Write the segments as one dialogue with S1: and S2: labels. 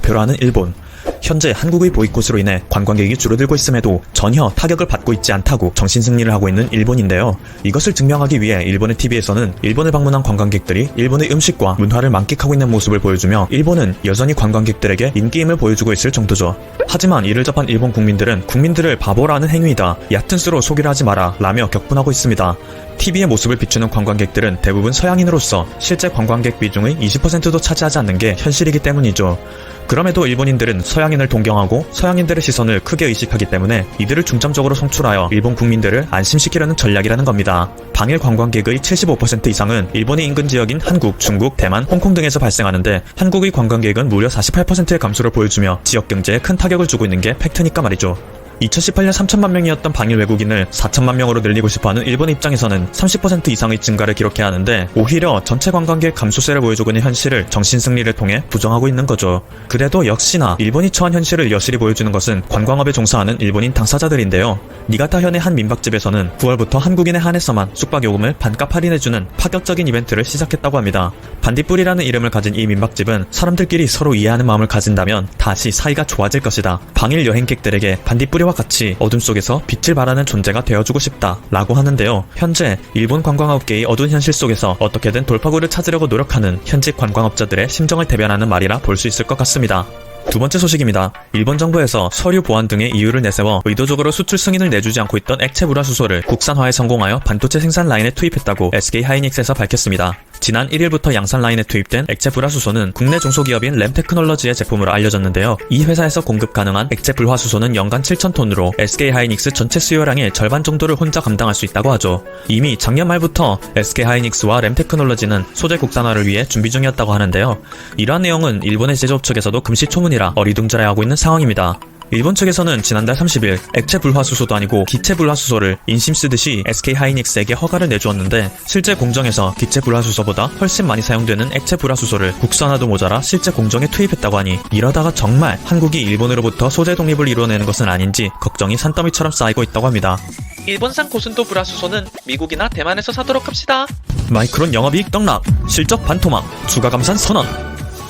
S1: 목표로 하는 일본. 현재 한국의 보이콧으로 인해 관광객이 줄어들고 있음에도 전혀 타격을 받고 있지 않다고 정신승리를 하고 있는 일본인데요. 이것을 증명하기 위해 일본의 TV에서는 일본을 방문한 관광객들이 일본의 음식과 문화를 만끽하고 있는 모습을 보여주며 일본은 여전히 관광객들에게 인기임을 보여주고 있을 정도죠. 하지만 이를 접한 일본 국민들은 국민들을 바보라는 행위이다. 얕은 수로 소개를 하지 마라. 라며 격분하고 있습니다. TV의 모습을 비추는 관광객들은 대부분 서양인으로서 실제 관광객 비중의 20%도 차지하지 않는 게 현실이기 때문이죠. 그럼에도 일본인들은 서양인을 동경하고 서양인들의 시선을 크게 의식하기 때문에 이들을 중점적으로 송출하여 일본 국민들을 안심시키려는 전략이라는 겁니다. 당일 관광객의 75% 이상은 일본의 인근 지역인 한국, 중국, 대만, 홍콩 등에서 발생하는데 한국의 관광객은 무려 48%의 감소를 보여주며 지역 경제에 큰 타격을 주고 있는 게 팩트니까 말이죠. 2018년 3천만 명이었던 방일 외국인을 4천만 명으로 늘리고 싶어하는 일본 입장에서는 30% 이상의 증가를 기록해야 하는데 오히려 전체 관광객 감소세를 보여주고 있는 현실을 정신승리를 통해 부정하고 있는 거죠. 그래도 역시나 일본이 처한 현실을 여실히 보여주는 것은 관광업에 종사하는 일본인 당사자들인데요. 니가타현의 한 민박집에서는 9월부터 한국인에 한해서만 숙박요금을 반값 할인해주는 파격적인 이벤트를 시작했다고 합니다. 반딧불이라는 이름을 가진 이 민박집은 사람들끼리 서로 이해하는 마음을 가진다면 다시 사이가 좋아질 것이다. 방일 여행객들에게 반딧불이와 같이 어둠 속에서 빛을 발하는 존재가 되어주고 싶다. 라고 하는데요. 현재 일본 관광업계의 어두운 현실 속에서 어떻게든 돌파구를 찾으려고 노력하는 현직 관광업자들의 심정을 대변하는 말이라 볼 수 있을 것 같습니다. 두 번째 소식입니다. 일본 정부에서 서류 보안 등의 이유를 내세워 의도적으로 수출 승인을 내주지 않고 있던 액체 불화수소를 국산화에 성공하여 반도체 생산 라인에 투입했다고 SK 하이닉스에서 밝혔습니다. 지난 1일부터 양산 라인에 투입된 액체 불화수소는 국내 중소기업인 램테크놀러지의 제품으로 알려졌는데요. 이 회사에서 공급 가능한 액체 불화수소는 연간 7,000톤으로 SK 하이닉스 전체 수요량의 절반 정도를 혼자 감당할 수 있다고 하죠. 이미 작년 말부터 SK 하이닉스와 램테크놀러지는 소재 국산화를 위해 준비 중이었다고 하는데요. 이러한 내용은 일본의 제조업 측에서도 금시초문 이라 어리둥절해하고 있는 상황입니다. 일본 측에서는 지난달 30일 액체 불화수소도 아니고 기체 불화수소를 인심 쓰듯이 SK 하이닉스에게 허가를 내주었는데 실제 공정에서 기체 불화수소보다 훨씬 많이 사용되는 액체 불화수소를 국산화도 모자라 실제 공정에 투입했다고 하니 이러다가 정말 한국이 일본으로부터 소재 독립을 이루어내는 것은 아닌지 걱정이 산더미처럼 쌓이고 있다고 합니다.
S2: 일본산 고순도 불화수소는 미국이나 대만에서 사도록 합시다.
S1: 마이크론 영업이익 떡락, 실적 반토막, 추가 감산 선언.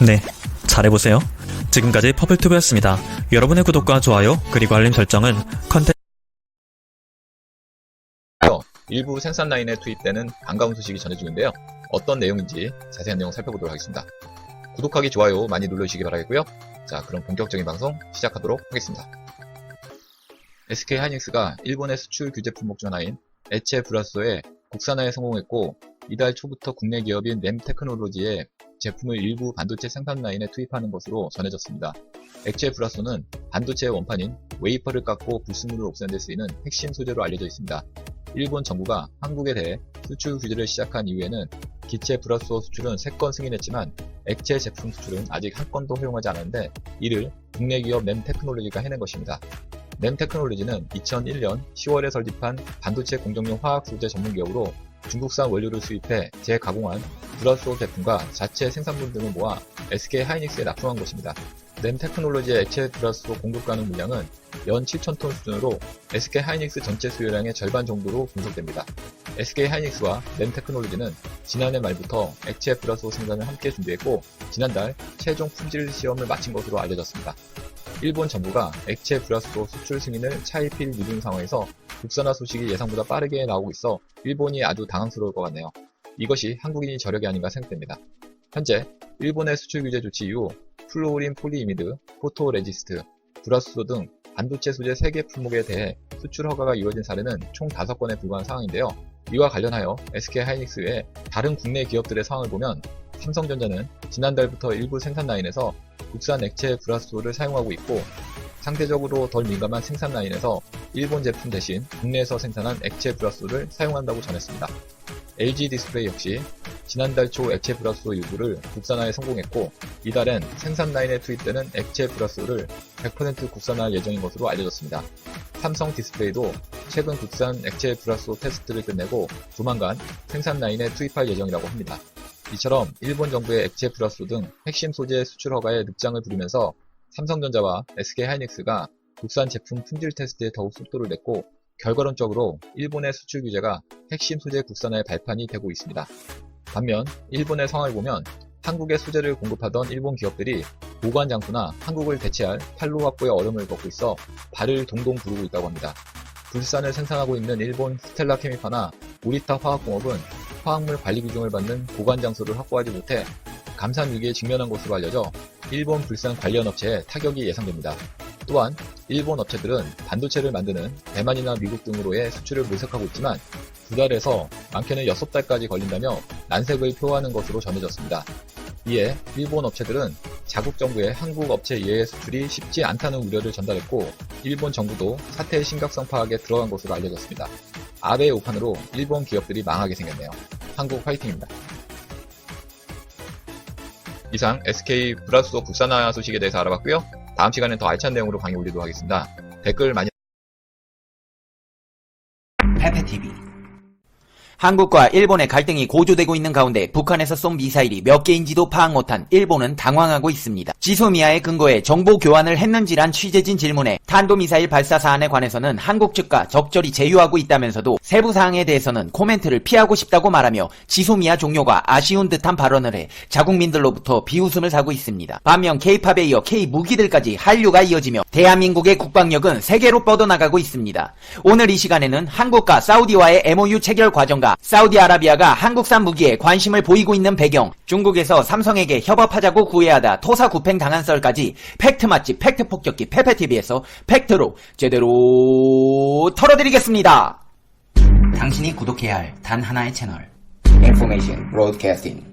S1: 네, 잘해보세요. 지금까지 퍼플튜브였습니다. 여러분의 구독과 좋아요, 그리고 알림 설정은 컨텐츠
S3: 일부 생산 라인에 투입되는 반가운 소식이 전해지는데요. 어떤 내용인지 자세한 내용 살펴보도록 하겠습니다. 구독하기, 좋아요 많이 눌러주시기 바라겠고요. 자, 그럼 본격적인 방송 시작하도록 하겠습니다. SK 하이닉스가 일본의 수출 규제 품목 중 하나인 액체 불화수소의 국산화에 성공했고 이달 초부터 국내 기업인 램테크놀로지의 제품을 일부 반도체 생산 라인에 투입하는 것으로 전해졌습니다. 액체 불화수소는 반도체의 원판인 웨이퍼를 깎고 불순물을 없애는 데 쓰이는 핵심 소재로 알려져 있습니다. 일본 정부가 한국에 대해 수출 규제를 시작한 이후에는 기체 불화수소 수출은 3건 승인했지만 액체 제품 수출은 아직 한 건도 허용하지 않았는데 이를 국내 기업 램테크놀로지가 해낸 것입니다. 램테크놀로지는 2001년 10월에 설립한 반도체 공정용 화학 소재 전문 기업으로 중국산 원료를 수입해 재가공한 불화수소 제품과 자체 생산물 등을 모아 SK 하이닉스에 납품한 것입니다. 램 테크놀로지의 액체 불화수소 공급 가능 물량은 연 7,000톤 수준으로 SK 하이닉스 전체 수요량의 절반 정도로 분석됩니다. SK 하이닉스와 램 테크놀로지는 지난해 말부터 액체 불화수소 생산을 함께 준비했고 지난달 최종 품질 시험을 마친 것으로 알려졌습니다. 일본 정부가 액체 불화수소 수출 승인을 차일피일 미룬 상황에서 국산화 소식이 예상보다 빠르게 나오고 있어 일본이 아주 당황스러울 것 같네요. 이것이 한국인이 저력이 아닌가 생각됩니다. 현재 일본의 수출 규제 조치 이후 플루오린 폴리이미드, 포토레지스트, 불화수소 등 반도체 소재 3개 품목에 대해 수출 허가가 이루어진 사례는 총 5건에 불과한 상황인데요. 이와 관련하여 SK 하이닉스 외 다른 국내 기업들의 상황을 보면 삼성전자는 지난달부터 일부 생산 라인에서 국산 액체 불화수소를 사용하고 있고 상대적으로 덜 민감한 생산 라인에서 일본 제품 대신 국내에서 생산한 액체 불화수소를 사용한다고 전했습니다. LG 디스플레이 역시 지난달 초 액체 불화수소 일부를 국산화에 성공했고 이달엔 생산 라인에 투입되는 액체 불화수소를 100% 국산화할 예정인 것으로 알려졌습니다. 삼성 디스플레이도 최근 국산 액체 불화수소 테스트를 끝내고 조만간 생산 라인에 투입할 예정이라고 합니다. 이처럼 일본 정부의 액체 불화수소 등 핵심 소재 수출 허가에 늑장을 부리면서 삼성전자와 SK 하이닉스가 국산 제품 품질 테스트에 더욱 속도를 냈고 결과론적으로 일본의 수출 규제가 핵심 소재 국산화의 발판이 되고 있습니다. 반면 일본의 상황을 보면 한국에 소재를 공급하던 일본 기업들이 보관 장소나 한국을 대체할 판로 확보의 어려움을 겪고 있어 발을 동동 구르고 있다고 합니다. 불산을 생산하고 있는 일본 스텔라 케미파나 오리타 화학공업은 화학물 관리 규정을 받는 보관 장소를 확보하지 못해 감산 위기에 직면한 것으로 알려져 일본 불산 관련 업체에 타격이 예상됩니다. 또한 일본 업체들은 반도체를 만드는 대만이나 미국 등으로의 수출을 모색하고 있지만 두 달에서 많게는 여섯 달까지 걸린다며 난색을 표하는 것으로 전해졌습니다. 이에 일본 업체들은 자국 정부의 한국 업체 이외의 수출이 쉽지 않다는 우려를 전달했고 일본 정부도 사태의 심각성 파악에 들어간 것으로 알려졌습니다. 아베의 오판으로 일본 기업들이 망하게 생겼네요. 한국 화이팅입니다. 이상 SK 브라수소 국산화 소식에 대해서 알아봤고요. 다음 시간엔 더 알찬 내용으로 강의 올리도록 하겠습니다. 댓글 많이
S4: 페페TV 한국과 일본의 갈등이 고조되고 있는 가운데 북한에서 쏜 미사일이 몇 개인지도 파악 못한 일본은 당황하고 있습니다. 지소미아의 근거에 정보 교환을 했는지란 취재진 질문에 탄도미사일 발사 사안에 관해서는 한국 측과 적절히 제휴하고 있다면서도 세부 사항에 대해서는 코멘트를 피하고 싶다고 말하며 지소미아 종료가 아쉬운 듯한 발언을 해 자국민들로부터 비웃음을 사고 있습니다. 반면 K-팝에 이어 K-무기들까지 한류가 이어지며 대한민국의 국방력은 세계로 뻗어나가고 있습니다. 오늘 이 시간에는 한국과 사우디와의 MOU 체결 과정과 사우디아라비아가 한국산 무기에 관심을 보이고 있는 배경, 중국에서 삼성에게 협업하자고 구애하다 토사구팽 당한 썰까지 팩트 맛집 팩트 폭격기 페페TV에서 팩트로 제대로 털어드리겠습니다. 당신이 구독해야 할 단 하나의 채널. Information Broadcasting.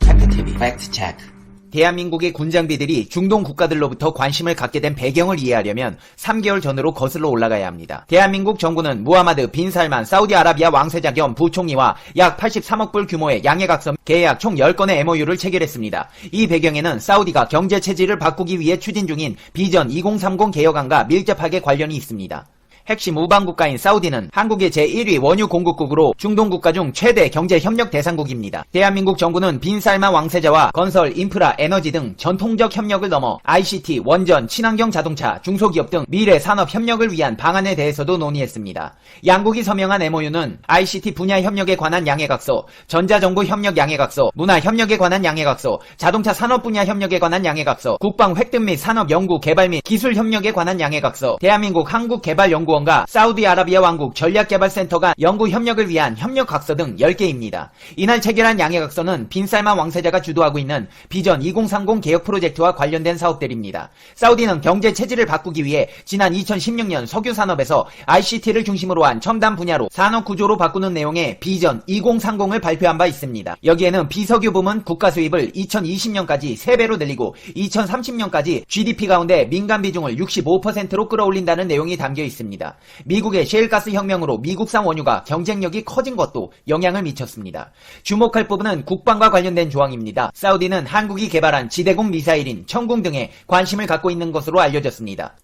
S4: 팩트TV 팩트 체크. 대한민국의 군장비들이 중동 국가들로부터 관심을 갖게 된 배경을 이해하려면 3개월 전으로 거슬러 올라가야 합니다. 대한민국 정부는 무하마드 빈 살만 사우디아라비아 왕세자 겸 부총리와 약 83억 불 규모의 양해각서 계약 총 10건의 MOU를 체결했습니다. 이 배경에는 사우디가 경제 체질을 바꾸기 위해 추진 중인 비전 2030 개혁안과 밀접하게 관련이 있습니다. 핵심 우방 국가인 사우디는 한국의 제1위 원유 공급국으로 중동 국가 중 최대 경제 협력 대상국입니다. 대한민국 정부는 빈살마 왕세자와 건설, 인프라, 에너지 등 전통적 협력을 넘어 ICT, 원전, 친환경 자동차, 중소기업 등 미래 산업 협력을 위한 방안에 대해서도 논의했습니다. 양국이 서명한 MOU는 ICT 분야 협력에 관한 양해각서, 전자정보 협력 양해각서, 문화 협력에 관한 양해각서, 자동차 산업 분야 협력에 관한 양해각서, 국방 획득 및 산업 연구 개발 및 기술 협력에 관한 양해각서, 대한민국 한국개발 연구원과 사우디아라비아 왕국 전략개발센터가 연구 협력을 위한 협력 각서 등 10개입니다. 이날 체결한 양해 각서는 빈살만 왕세자가 주도하고 있는 비전 2030 개혁 프로젝트와 관련된 사업들입니다. 사우디는 경제 체질을 바꾸기 위해 지난 2016년 석유 산업에서 ICT를 중심으로 한 첨단 분야로 산업 구조로 바꾸는 내용의 비전 2030을 발표한 바 있습니다. 여기에는 비석유 부문 국가 수입을 2020년까지 3배로 늘리고 2030년까지 GDP 가운데 민간 비중을 65%로 끌어올린다는 내용이 담겨 있습니다. 미국의 셰일가스 혁명으로 미국산 원유가 경쟁력이 커진 것도 영향을 미쳤습니다. 주목할 부분은 국방과 관련된 조항입니다. 사우디는 한국이 개발한 지대공 미사일인 천궁 등에 관심을 갖고 있는 것으로 알려졌습니다.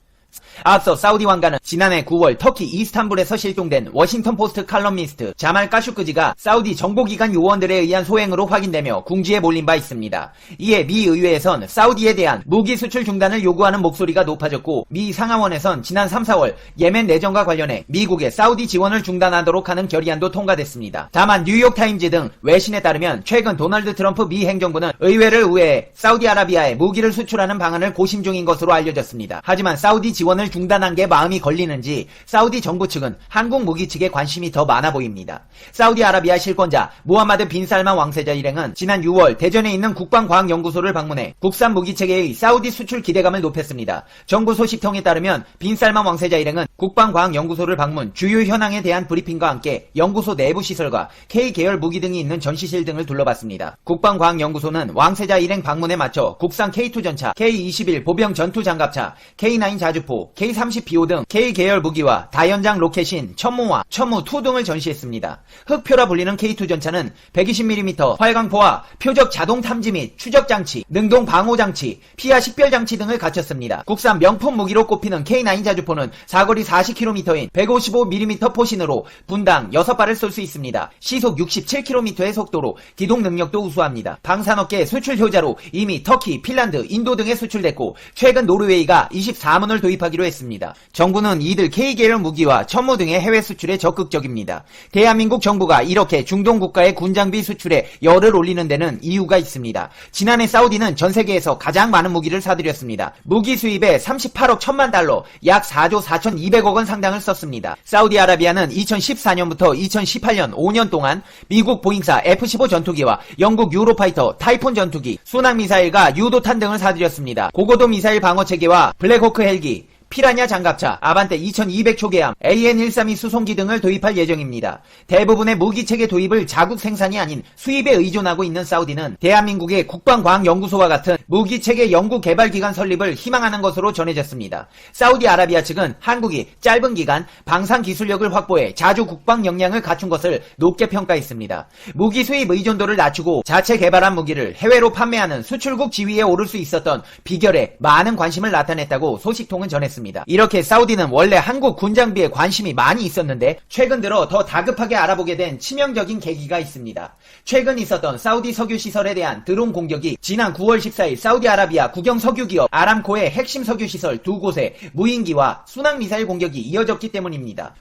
S4: 앞서 사우디 왕가는 지난해 9월 터키 이스탄불에서 실종된 워싱턴 포스트 칼럼니스트 자말 까슈크지가 사우디 정보기관 요원들에 의한 소행으로 확인되며 궁지에 몰린 바 있습니다. 이에 미 의회에선 사우디에 대한 무기 수출 중단을 요구하는 목소리가 높아졌고 미 상하원에선 지난 3, 4월 예멘 내전과 관련해 미국의 사우디 지원을 중단하도록 하는 결의안도 통과됐습니다. 다만 뉴욕타임즈 등 외신에 따르면 최근 도널드 트럼프 미 행정부는 의회를 우회해 사우디아라비아에 무기를 수출하는 방안을 고심 중인 것으로 알려졌습니다. 하지만 사우디 지원을 중단한 게 마음이 걸리는지 사우디 정부 측은 한국 무기 측에 관심이 더 많아 보입니다. 사우디아라비아 실권자 무하마드 빈 살만 왕세자 일행은 지난 6월 대전에 있는 국방과학연구소를 방문해 국산 무기 체계의 사우디 수출 기대감을 높였습니다. 정부 소식통에 따르면 빈 살만 왕세자 일행은 국방과학연구소를 방문 주요 현황에 대한 브리핑과 함께 연구소 내부 시설과 K 계열 무기 등이 있는 전시실 등을 둘러봤습니다. 국방과학연구소는 왕세자 일행 방문에 맞춰 국산 K2 전차, K21 보병 전투 장갑차, K9 자주 포, K30BO 등 K 계열 무기와 다연장 로켓인 천무와 천무2 등을 전시했습니다. 흑표라 불리는 K2 전차는 120mm 활강포와 표적 자동 탐지 및 추적 장치, 능동 방호 장치, 피하 식별 장치 등을 갖췄습니다. 국산 명품 무기로 꼽히는 K9 자주포는 사거리 40km인 155mm 포신으로 분당 6발을 쏠 수 있습니다. 시속 67km의 속도로 기동 능력도 우수합니다. 방산업계 수출 효자로 이미 터키, 핀란드, 인도 등에 수출됐고 최근 노르웨이가 24문을 도입 도입하기로 했습니다. 정부는 이들 K계열 무기와 천무 등의 해외 수출에 적극적입니다. 대한민국 정부가 이렇게 중동 국가의 군장비 수출에 열을 올리는 데는 이유가 있습니다. 지난해 사우디는 전 세계에서 가장 많은 무기를 사들였습니다. 무기 수입에 38억 1천만 달러, 약 4조 4,200억 원 상당을 썼습니다. 사우디아라비아는 2014년부터 2018년 5년 동안 미국 보잉사 F-15 전투기와 영국 유로파이터, 타이폰 전투기, 순항 미사일과 유도탄 등을 사들였습니다. 고고도 미사일 방어 체계와 블랙호크 헬기, 피라냐 장갑차, 아반떼 2200 초계함, AN132 수송기 등을 도입할 예정입니다. 대부분의 무기체계 도입을 자국 생산이 아닌 수입에 의존하고 있는 사우디는 대한민국의 국방과학연구소와 같은 무기체계 연구 개발 기관 설립을 희망하는 것으로 전해졌습니다. 사우디아라비아 측은 한국이 짧은 기간 방산 기술력을 확보해 자주 국방 역량을 갖춘 것을 높게 평가했습니다. 무기 수입 의존도를 낮추고 자체 개발한 무기를 해외로 판매하는 수출국 지위에 오를 수 있었던 비결에 많은 관심을 나타냈다고 소식통은 전했습니다. 이렇게 사우디는 원래 한국 군장비에 관심이 많이 있었는데 최근 들어 더 다급하게 알아보게 된 치명적인 계기가 있습니다. 최근 있었던 사우디 석유 시설에 대한 드론 공격이 지난 9월 14일 사우디아라비아 국영 석유 기업 아람코의 핵심 석유 시설 두 곳에 무인기와 순항 미사일 공격이 이어졌기 때문입니다.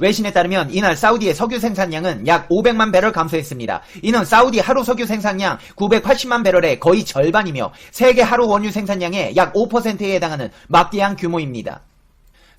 S4: 외신에 따르면 이날 사우디의 석유 생산량은 약 500만 배럴 감소했습니다. 이는 사우디 하루 석유 생산량 980만 배럴의 거의 절반이며 세계 하루 원유 생산량의 약 5%에 해당하는 막대한 규모입니다. 있습니다.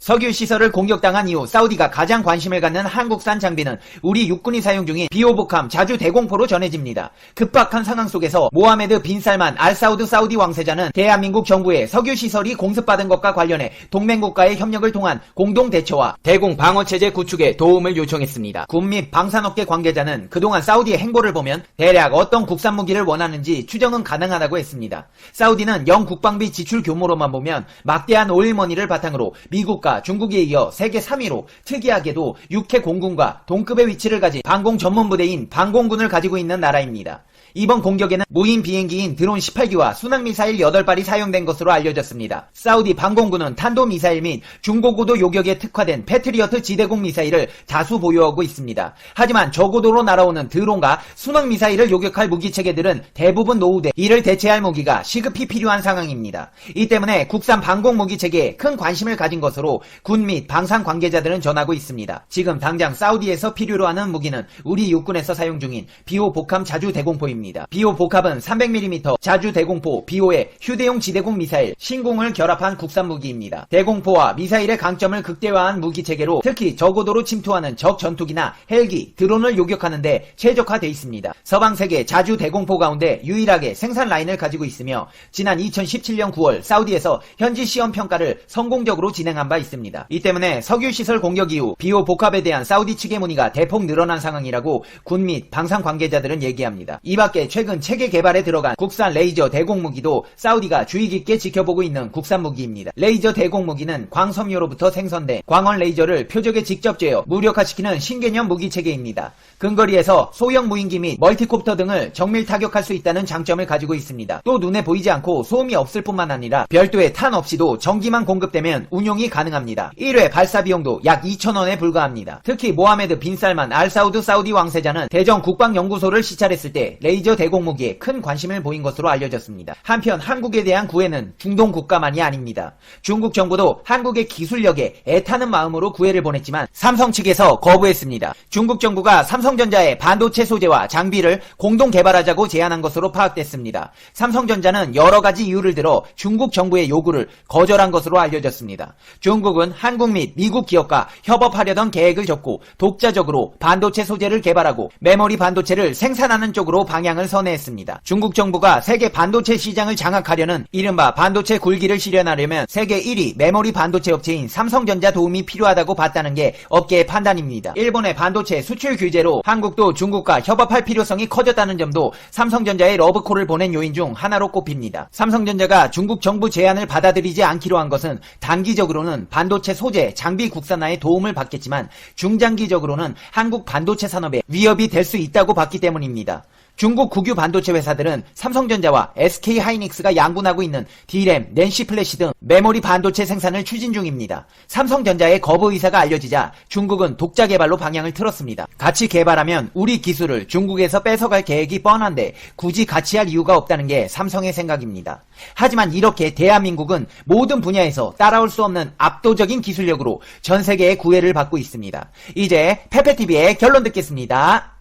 S4: 석유 시설을 공격당한 이후 사우디가 가장 관심을 갖는 한국산 장비는 우리 육군이 사용 중인 비오복함 자주 대공포로 전해집니다. 급박한 상황 속에서 모하메드 빈 살만 알 사우드 사우디 왕세자는 대한민국 정부의 석유 시설이 공습받은 것과 관련해 동맹국가의 협력을 통한 공동 대처와 대공 방어 체제 구축에 도움을 요청했습니다. 군 및 방산업계 관계자는 그동안 사우디의 행보를 보면 대략 어떤 국산 무기를 원하는지 추정은 가능하다고 했습니다. 사우디는 영 국방비 지출 규모로만 보면 막대한 오일머니를 바탕으로 미국과 중국에 이어 세계 3위로 특이하게도 육해 공군과 동급의 위치를 가진 방공 전문 부대인 방공군을 가지고 있는 나라입니다. 이번 공격에는 무인 비행기인 드론 18기와 순항미사일 8발이 사용된 것으로 알려졌습니다. 사우디 방공군은 탄도미사일 및 중고고도 요격에 특화된 패트리어트 지대공 미사일을 다수 보유하고 있습니다. 하지만 저고도로 날아오는 드론과 순항미사일을 요격할 무기체계들은 대부분 노후돼 이를 대체할 무기가 시급히 필요한 상황입니다. 이 때문에 국산 방공 무기체계에 큰 관심을 가진 것으로 군 및 방산 관계자들은 전하고 있습니다. 지금 당장 사우디에서 필요로 하는 무기는 우리 육군에서 사용 중인 비오 복함 자주 대공포입니다. 비오 복합은 300mm 자주 대공포 비오의 휴대용 지대공 미사일 신궁을 결합한 국산 무기입니다. 대공포와 미사일의 강점을 극대화한 무기 체계로 특히 저고도로 침투하는 적 전투기나 헬기, 드론을 요격하는데 최적화돼 있습니다. 서방 세계 자주 대공포 가운데 유일하게 생산 라인을 가지고 있으며 지난 2017년 9월 사우디에서 현지 시험 평가를 성공적으로 진행한 바 있습니다. 이 때문에 석유 시설 공격 이후 비오 복합에 대한 사우디 측의 문의가 대폭 늘어난 상황이라고 군 및 방산 관계자들은 얘기합니다. 이밖 에 최근 체계 개발에 들어간 국산 레이저 대공무기도 사우디가 주의 깊게 지켜보고 있는 국산 무기입니다. 레이저 대공무기는 광섬유로부터 생성된 광원 레이저를 표적에 직접 쬐어 무력화시키는 신개념 무기 체계입니다. 근거리에서 소형 무인기 및 멀티콥터 등을 정밀 타격할 수 있다는 장점을 가지고 있습니다. 또 눈에 보이지 않고 소음이 없을 뿐만 아니라 별도의 탄 없이도 전기만 공급되면 운용이 가능합니다. 1회 발사 비용도 약 2,000원에 불과합니다. 특히 모하메드 빈 살만 알사우드 사우디 왕세자는 대전 국방연구소를 시찰했을 때 레이저 대공무기에 큰 관심을 보인 것으로 알려졌습니다. 한편 한국에 대한 구애는 중동 국가만이 아닙니다. 중국 정부도 한국의 기술력에 애타는 마음으로 구애를 보냈지만 삼성 측에서 거부했습니다. 중국 정부가 삼성전자의 반도체 소재와 장비를 공동 개발하자고 제안한 것으로 파악됐습니다. 삼성전자는 여러 가지 이유를 들어 중국 정부의 요구를 거절한 것으로 알려졌습니다. 중국은 한국 및 미국 기업과 협업하려던 계획을 접고 독자적으로 반도체 소재를 개발하고 메모리 반도체를 생산하는 쪽으로 방향 을 선회했습니다. 중국 정부가 세계 반도체 시장을 장악하려는 이른바 반도체 굴기를 실현하려면 세계 1위 메모리 반도체 업체인 삼성전자 도움이 필요하다고 봤다는 게 업계의 판단입니다. 일본의 반도체 수출 규제로 한국도 중국과 협업할 필요성이 커졌다는 점도 삼성전자의 러브콜을 보낸 요인 중 하나로 꼽힙니다. 삼성전자가 중국 정부 제안을 받아들이지 않기로 한 것은 단기적으로는 반도체 소재, 장비 국산화에 도움을 받겠지만 중장기적으로는 한국 반도체 산업에 위협이 될 수 있다고 봤기 때문입니다. 중국 국유 반도체 회사들은 삼성전자와 SK 하이닉스가 양분하고 있는 D램, 낸시 플래시 등 메모리 반도체 생산을 추진 중입니다. 삼성전자의 거부 의사가 알려지자 중국은 독자 개발로 방향을 틀었습니다. 같이 개발하면 우리 기술을 중국에서 뺏어갈 계획이 뻔한데 굳이 같이 할 이유가 없다는 게 삼성의 생각입니다. 하지만 이렇게 대한민국은 모든 분야에서 따라올 수 없는 압도적인 기술력으로 전 세계의 구애를 받고 있습니다. 이제 페페TV의 결론 듣겠습니다.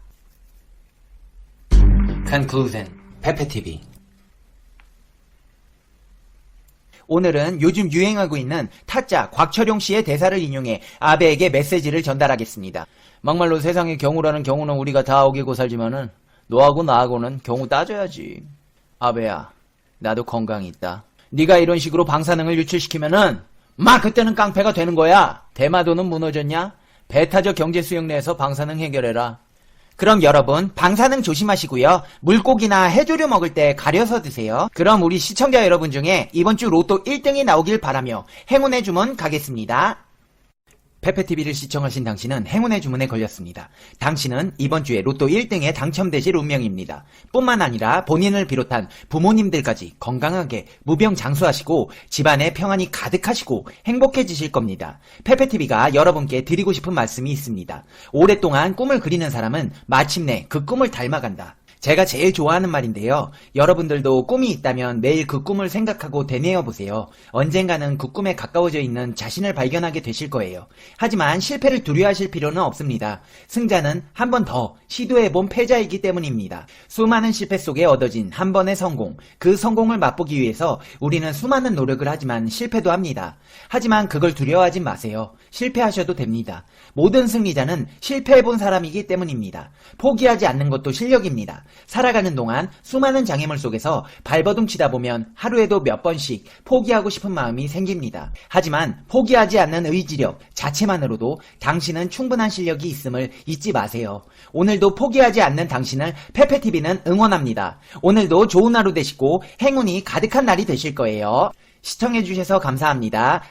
S4: Conclusion 페페TV 오늘은 요즘 유행하고 있는 타짜 곽철용 씨의 대사를 인용해 아베에게 메시지를 전달하겠습니다. 막말로 세상에 경우라는 경우는 우리가 다 어기고 살지만은 너하고 나하고는 경우 따져야지. 아베야, 나도 건강이 있다. 네가 이런 식으로 방사능을 유출시키면은 막 그때는 깡패가 되는 거야. 대마도는 무너졌냐? 배타적 경제 수역 내에서 방사능 해결해라. 그럼 여러분 방사능 조심하시고요. 물고기나 해조류 먹을 때 가려서 드세요. 그럼 우리 시청자 여러분 중에 이번 주 로또 1등이 나오길 바라며 행운의 주문 가겠습니다. 페페TV를 시청하신 당신은 행운의 주문에 걸렸습니다. 당신은 이번 주에 로또 1등에 당첨되실 운명입니다. 뿐만 아니라 본인을 비롯한 부모님들까지 건강하게 무병장수하시고 집안에 평안이 가득하시고 행복해지실 겁니다. 페페TV가 여러분께 드리고 싶은 말씀이 있습니다. 오랫동안 꿈을 그리는 사람은 마침내 그 꿈을 닮아간다. 제가 제일 좋아하는 말인데요. 여러분들도 꿈이 있다면 매일 그 꿈을 생각하고 되뇌어 보세요. 언젠가는 그 꿈에 가까워져 있는 자신을 발견하게 되실 거예요. 하지만 실패를 두려워하실 필요는 없습니다. 승자는 한 번 더 시도해본 패자이기 때문입니다. 수많은 실패 속에 얻어진 한 번의 성공, 그 성공을 맛보기 위해서 우리는 수많은 노력을 하지만 실패도 합니다. 하지만 그걸 두려워하지 마세요. 실패하셔도 됩니다. 모든 승리자는 실패해본 사람이기 때문입니다. 포기하지 않는 것도 실력입니다. 살아가는 동안 수많은 장애물 속에서 발버둥 치다 보면 하루에도 몇 번씩 포기하고 싶은 마음이 생깁니다. 하지만 포기하지 않는 의지력 자체만으로도 당신은 충분한 실력이 있음을 잊지 마세요. 오늘도 포기하지 않는 당신을 페페TV는 응원합니다. 오늘도 좋은 하루 되시고 행운이 가득한 날이 되실 거예요. 시청해주셔서 감사합니다.